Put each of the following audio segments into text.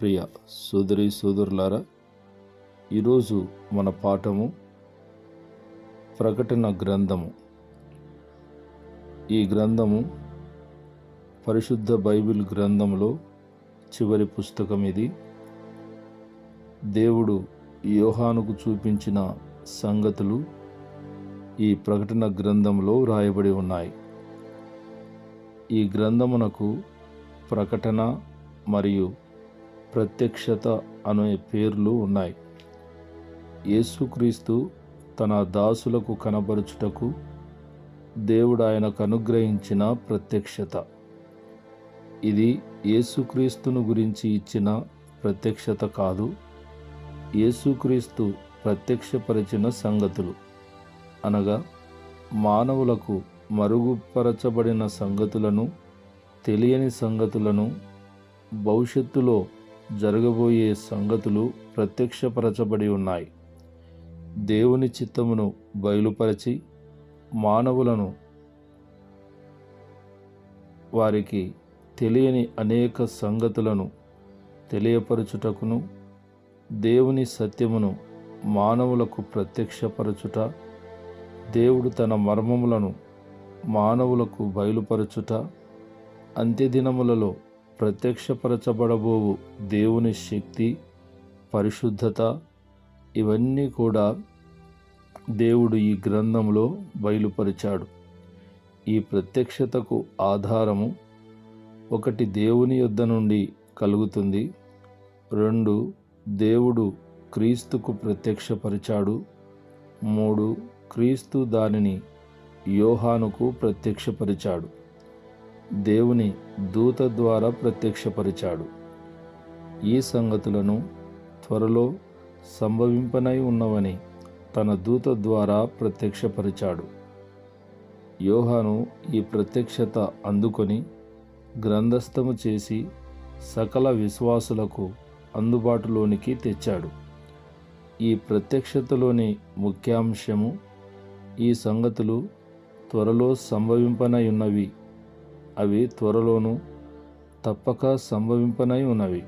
ప్రియ సోదరి సోదరులారా ఈరోజు మన పాఠము ప్రకటన గ్రంథము. ఈ గ్రంథము పరిశుద్ధ బైబిల్ గ్రంథంలో చివరి పుస్తకం ఇది. దేవుడు యోహానుకు చూపించిన సంగతులు ఈ ప్రకటన గ్రంథంలో వ్రాయబడి ఉన్నాయి. ఈ గ్రంథమునకు ప్రకటన మరియు ప్రత్యక్షత అనే పేర్లు ఉన్నాయి. యేసుక్రీస్తు తన దాసులకు కనబరుచుటకు దేవుడు ఆయనకు అనుగ్రహించిన ప్రత్యక్షత. ఇది యేసుక్రీస్తును గురించి ఇచ్చిన ప్రత్యక్షత కాదు యేసుక్రీస్తు ప్రత్యక్షపరిచిన సంగతులు. అనగా మానవులకు మరుగుపరచబడిన సంగతులను తెలియని సంగతులను భవిష్యత్తులో జరగబోయే సంగతులు ప్రత్యక్షపరచబడి ఉన్నాయి. దేవుని చిత్తమును బయలుపరచి మానవులను వారికి తెలియని అనేక సంగతులను తెలియపరచుటకును దేవుని సత్యమును మానవులకు ప్రత్యక్షపరచుట దేవుడు తన మర్మములను మానవులకు బయలుపరచుట అంత్యదినములలో ప్రత్యక్షపరచబడబోవు. దేవుని శక్తి పరిశుద్ధత ఇవన్నీ కూడా దేవుడు ఈ గ్రంథంలో బయలుపరిచాడు. ఈ ప్రత్యక్షతకు ఆధారము ఒకటి దేవుని యొద్ద నుండి కలుగుతుంది. రెండు దేవుడు క్రీస్తుకు ప్రత్యక్షపరిచాడు. మూడు క్రీస్తు దానిని యోహానుకు ప్రత్యక్షపరిచాడు. దేవుని దూత ద్వారా ప్రత్యక్షపరిచాడు. ఈ సంగతులను త్వరలో సంభవింపనై ఉన్నవని తన దూత ద్వారా ప్రత్యక్షపరిచాడు. యోహాను ఈ ప్రత్యక్షత అందుకొని గ్రంథస్థము చేసి సకల విశ్వాసులకు అందుబాటులోనికి తెచ్చాడు. ఈ ప్రత్యక్షతలోని ముఖ్యాంశము ఈ సంగతులు త్వరలో సంభవింపనై ఉన్నవి. అవి త్వరలోనూ తప్పక సంభవింపనై ఉన్నవి.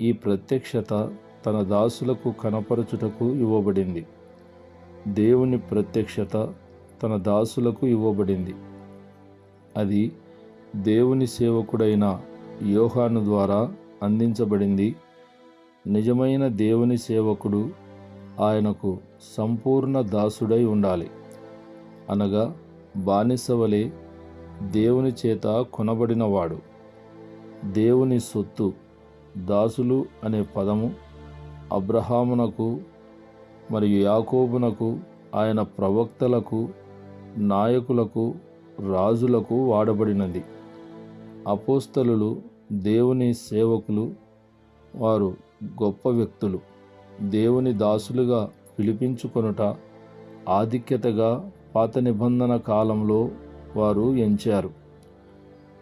ఈ ప్రత్యక్షత తన దాసులకు కనపరచుటకు ఇవ్వబడింది. దేవుని ప్రత్యక్షత తన దాసులకు ఇవ్వబడింది. అది దేవుని సేవకుడైన యోహాను ద్వారా అందించబడింది. నిజమైన దేవుని సేవకుడు ఆయనకు సంపూర్ణ దాసుడై ఉండాలి. అనగా బానిసవలే దేవుని చేత కొనబడినవాడు. దేవుని సొత్తు దాసులు అనే పదము అబ్రహామునకు మరియు యాకోబునకు ఆయన ప్రవక్తలకు నాయకులకు రాజులకు వాడబడినది. అపోస్తలులు దేవుని సేవకులు వారు గొప్ప వ్యక్తులు. దేవుని దాసులుగా పిలిపించుకొనుట ఆధిక్యతగా పాత నిబంధన కాలంలో వారు ఎంచారు.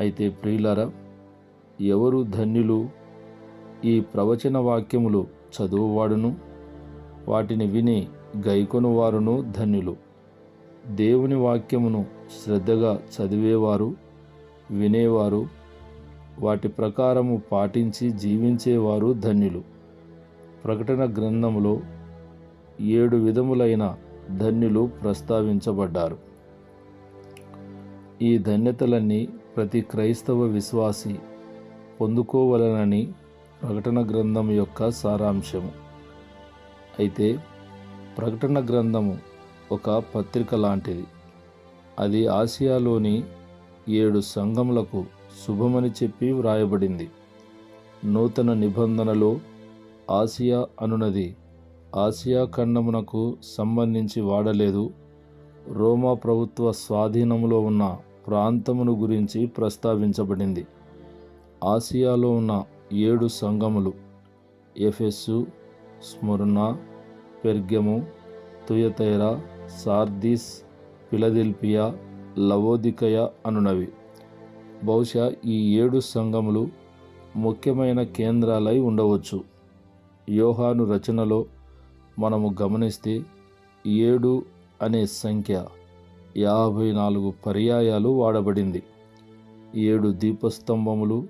అయితే ప్రియులర ఎవరు ధన్యులు? ఈ ప్రవచన వాక్యములు చదువువాడును? వాటిని విని గైకొనువారును ధన్యులు. దేవుని వాక్యమును శ్రద్ధగా చదివేవారు వినేవారు వాటి ప్రకారము పాటించి జీవించేవారు ధన్యులు. ప్రకటన గ్రంథములో ఏడు విధములైన ధన్యులు ప్రస్తావించబడ్డారు. ఈ ధన్యతలన్నీ ప్రతి క్రైస్తవ విశ్వాసి పొందుకోవలనని ప్రకటన గ్రంథం యొక్క సారాంశము. అయితే ప్రకటన గ్రంథము ఒక పత్రిక లాంటిది. అది ఆసియాలోని ఏడు సంఘములకు శుభమని చెప్పి వ్రాయబడింది. నూతన నిబంధనలో ఆసియా అనునది ఆసియా ఖండమునకు సంబంధించి వాడలేదు. రోమా ప్రభుత్వ స్వాధీనంలో ఉన్న ప్రాంతమును గురించి ప్రస్తావించబడింది. ఆసియాలో ఉన్న ఏడు సంఘములు ఎఫెస్సు స్మరణ Pergamum Thyatira Sardis Philadelphia Laodicea అనునవి. బహుశా ఈ ఏడు సంఘములు ముఖ్యమైన కేంద్రాలై ఉండవచ్చు. యోహాను రచనలో మనము గమనిస్తే ఏడు అనే సంఖ్య. యాభై నాలుగు పర్యాయాలు వాడబడింది. ఏడు దీపస్తంభములు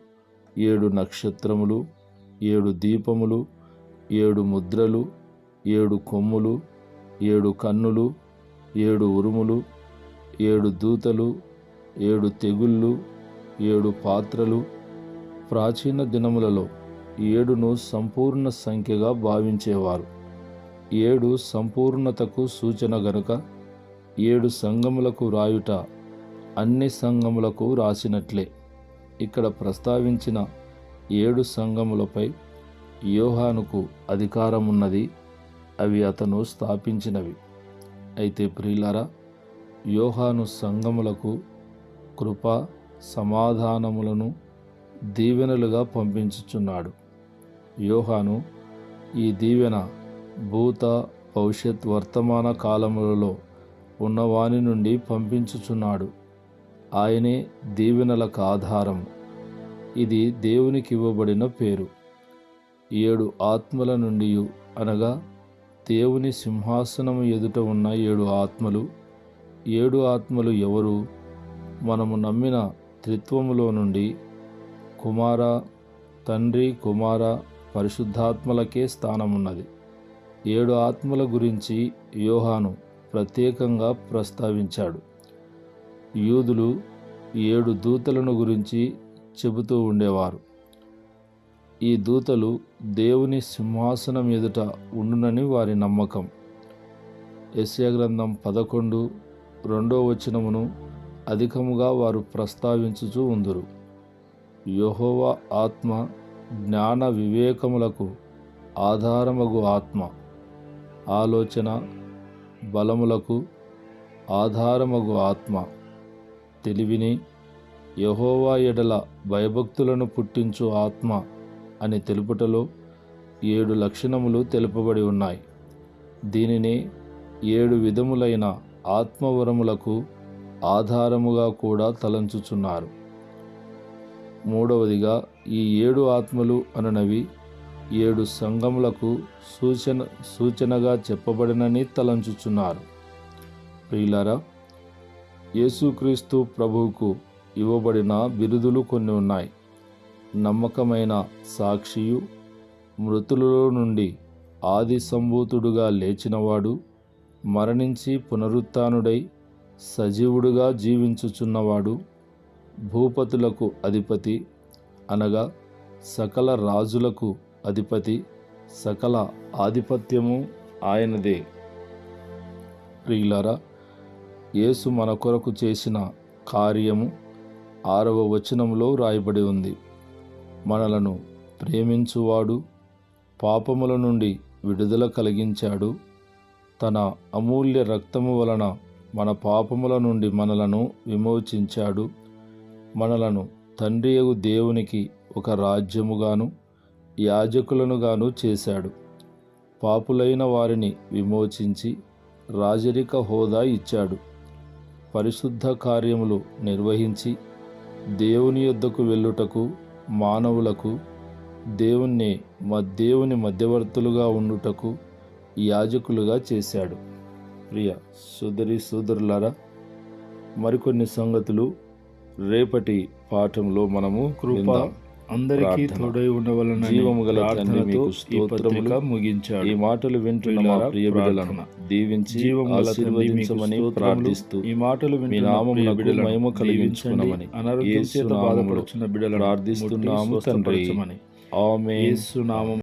ఏడు నక్షత్రములు ఏడు దీపములు ఏడు ముద్రలు ఏడు కొమ్ములు ఏడు కన్నులు ఏడు ఉరుములు ఏడు దూతలు ఏడు తెగుళ్ళు ఏడు పాత్రలు. ప్రాచీన దినములలో ఏడును సంపూర్ణ సంఖ్యగా భావించేవారు. ఏడు సంపూర్ణతకు సూచన గనుక ఏడు సంఘములకు రాయుట అన్ని సంఘములకు రాసినట్లే. ఇక్కడ ప్రస్తావించిన ఏడు సంఘములపై యోహానుకు అధికారం ఉన్నది అవి అతను స్థాపించినవి. అయితే ప్రియులరా యోహాను సంఘములకు కృప సమాధానములను దీవెనలుగా పంపించుచున్నాడు. యోహాను ఈ దీవెన భూత భవిష్యత్ వర్తమాన కాలములలో ఉన్నవాని నుండి పంపించుచున్నాడు. ఆయనే దీవెనలకు ఆధారం. ఇది దేవునికి ఇవ్వబడిన పేరు. ఏడు ఆత్మల నుండి అనగా దేవుని సింహాసనము ఎదుట ఉన్న ఏడు ఆత్మలు ఏడు ఆత్మలు ఎవరు? మనము నమ్మిన త్రిత్వములో నుండి కుమార తండ్రి కుమార పరిశుద్ధాత్మలకే స్థానమున్నది. ఏడు ఆత్మల గురించి యోహాను ప్రత్యేకంగా ప్రస్తావించాడు. యూదులు ఏడు దూతలను గురించి చెబుతూ ఉండేవారు. ఈ దూతలు దేవుని సింహాసనం ఎదుట ఉండునని వారి నమ్మకం. గ్రంథం పదకొండు రెండో వచనమును అధికముగా వారు ప్రస్తావించుచూ ఉందురు. యహోవ ఆత్మ జ్ఞాన వివేకములకు ఆధారమగు ఆత్మ. ఆలోచన బలములకు ఆధారమగు ఆత్మ. తెలివిని యహోవా ఎడల భయభక్తులను పుట్టించు ఆత్మ అని తెలుపుటలో ఏడు లక్షణములు తెలుపబడి ఉన్నాయి. దీనిని ఏడు విధములైన ఆత్మవరములకు ఆధారముగా కూడా తలంచుచున్నారు. మూడవదిగా ఈ ఏడు ఆత్మలు అననవి ఏడు సంఘములకు సూచన సూచనగా చెప్పబడినని తలంచుచున్నారు. ప్రియులారా యేసుక్రీస్తు ప్రభువుకు ఇవ్వబడిన బిరుదులు కొన్ని ఉన్నాయి. నమ్మకమైన సాక్షియు మృతులలో నుండి ఆది సంభూతుడుగా లేచినవాడు మరణించి పునరుత్నుడై సజీవుడుగా జీవించుచున్నవాడు భూపతులకు అధిపతి అనగా సకల రాజులకు అధిపతి సకల ఆధిపత్యము ఆయనదే. ప్రియులారా యేసు మన కొరకు చేసిన కార్యము ఆరవ వచనంలో రాయబడి ఉంది. మనలను ప్రేమించువాడు పాపముల నుండి విడుదల కలిగించాడు. తన అమూల్య రక్తము వలన మన పాపముల నుండి మనలను విమోచించాడు. మనలను తండ్రియగు దేవునికి ఒక రాజ్యముగాను యాజకులనుగాను చేశాడు. పాపులైన వారిని విమోచించి రాజరిక హోదా ఇచ్చాడు. పరిశుద్ధ కార్యములు నిర్వహించి దేవుని యొద్దకు వెళ్ళుటకు మానవులకు దేవుణ్ణి మా దేవుని మధ్యవర్తులుగా ఉండుటకు యాజకులుగా చేశాడు. ప్రియ సుదరి సోదరులారా మరికొన్ని సంగతులు రేపటి పాఠంలో మనము కృప. అందరికీ. తోడై ఉండవలన జీవము గల తండ్రి మీకు స్తోత్రములు. ముగించాడు ఈ మాటలు వింటున్న మా ప్రియ బిడ్డలను. దీవించి ఆశీర్వదించమని. ప్రార్థిస్తూ ఈ మాటలు మీ ప్రియ బిడ్డలను మహిమ కలిగించుకునమని దీవించండి. అనారోగ్యం చేత బాధపడుచున్న బిడ్డలను ప్రార్థిస్తున్నాము తండ్రి. నామం